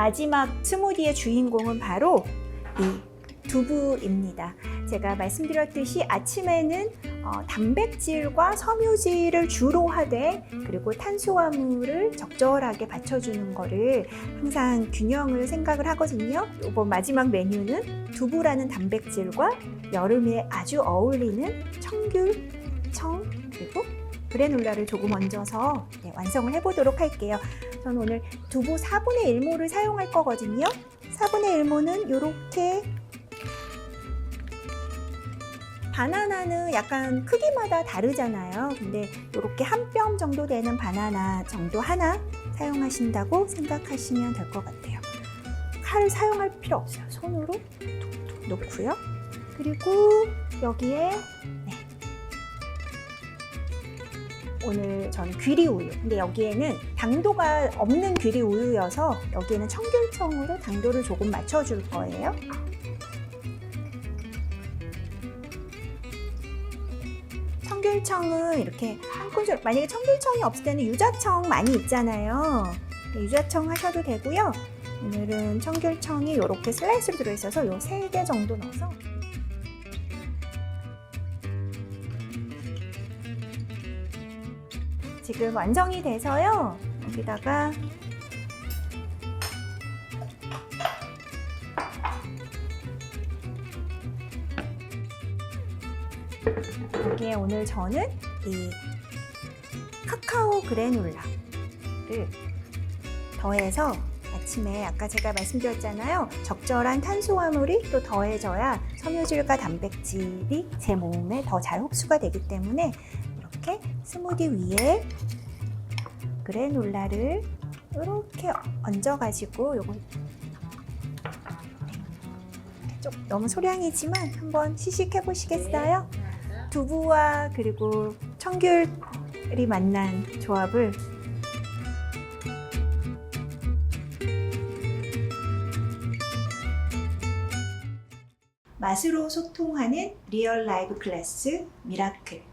마지막 스무디의 주인공은 바로 이 두부입니다. 제가 말씀드렸듯이 아침에는 어, 단백질과 섬유질을 주로 하되 그리고 탄수화물을 적절하게 받쳐주는 거를 항상 균형을 생각을 하거든요. 이번 마지막 메뉴는 두부라는 단백질과 여름에 아주 어울리는 청귤, 청 그리고 그래놀라를 조금 얹어서 네, 완성을 해보도록 할게요. 저는 오늘 두부 4분의 1모를 사용할 거거든요. 4분의 1모는 이렇게 바나나는 약간 크기마다 다르잖아요. 근데 이렇게 한 뼘 정도 되는 바나나 정도 하나 사용하신다고 생각하시면 될 것 같아요. 칼 사용할 필요 없어요. 손으로 툭툭 놓고요. 그리고 여기에 네. 오늘 전 귀리 우유. 근데 여기에는 당도가 없는 귀리 우유여서 여기에는 청귤청으로 당도를 조금 맞춰줄 거예요. 청귤청은 이렇게 한 큰술, 만약에 청귤청이 없을 때는 유자청 많이 있잖아요. 네, 유자청 하셔도 되고요. 오늘은 청귤청이 이렇게 슬라이스로 들어있어서 요 세 개 정도 넣어서 지금 완성이 돼서요. 여기다가 여기에 오늘 저는 이 카카오 그래놀라를 더해서 아침에 아까 제가 말씀드렸잖아요. 적절한 탄수화물이 또 더해져야 섬유질과 단백질이 제 몸에 더 잘 흡수가 되기 때문에 이렇게 스무디 위에 그래놀라를 이렇게 얹어가지고 요거 좀 너무 소량이지만 한번 시식해 보시겠어요? 두부와 그리고 청귤이 만난 조합을 맛으로 소통하는 리얼 라이브 클래스 미라클